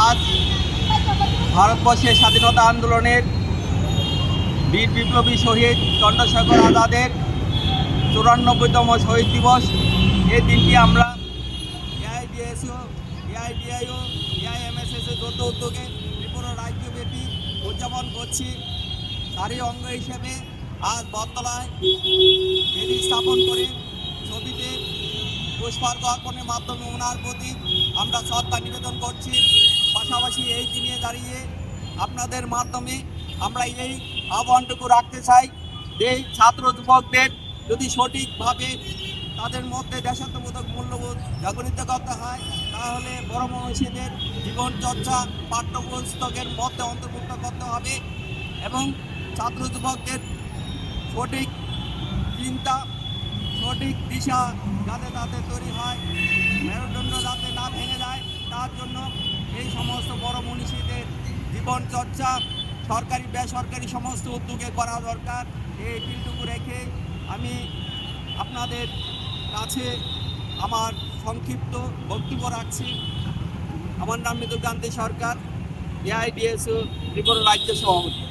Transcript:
আজ ভারতবর্ষের স্বাধীনতা আন্দোলনের বীর বিপ্লবী শহীদ চন্দ্রশেখর আজাদের চুরানব্বইতম শহীদ দিবস। এই দিনটি আমরা এআইডিএসও এআইডিআইও এআইএমএসএসের যৌথ উদ্যোগে ত্রিপুরা রাজ্যব্যাপী উদযাপন করছি। তারই অঙ্গ হিসেবে আজ বটতলায় বেদি স্থাপন করে ছবিতে পুষ্পার্ঘ অর্পণের মাধ্যমে ওনার প্রতি আমরা শ্রদ্ধা নিবেদন করছি। পাশাপাশি এই দিনে দাঁড়িয়ে আপনাদের মাধ্যমে আমরা এই আহ্বানটুকু রাখতে চাই যে ছাত্র যুবকদের যদি সঠিকভাবে তাদের মধ্যে দেশাত্মবোধক মূল্যবোধ জাগরিত করতে হয়, তাহলে বড় মনীষীদের জীবনচর্চা, পাঠ্যপুস্তকের মধ্যে অন্তর্ভুক্ত করতে হবে এবং ছাত্র যুবকদের সঠিক চিন্তা, সঠিক দিশা যাতে তাতে তৈরি হয় মেরুদণ্ড যাতে না ভেঙে যায় তার জন্য এই সমস্ত বড় মনীষীদের জীবন চর্চা সরকারি, বেসরকারি সমস্ত উদ্যোগে করা দরকার। এই বিলটুকু রেখে আমি আপনাদের কাছে আমার সংক্ষিপ্ত বক্তব্য রাখছি। আমার নাম মৃদুকান্তি সরকার এআইডিএসও ত্রিপুরা রাজ্য সভাপতি।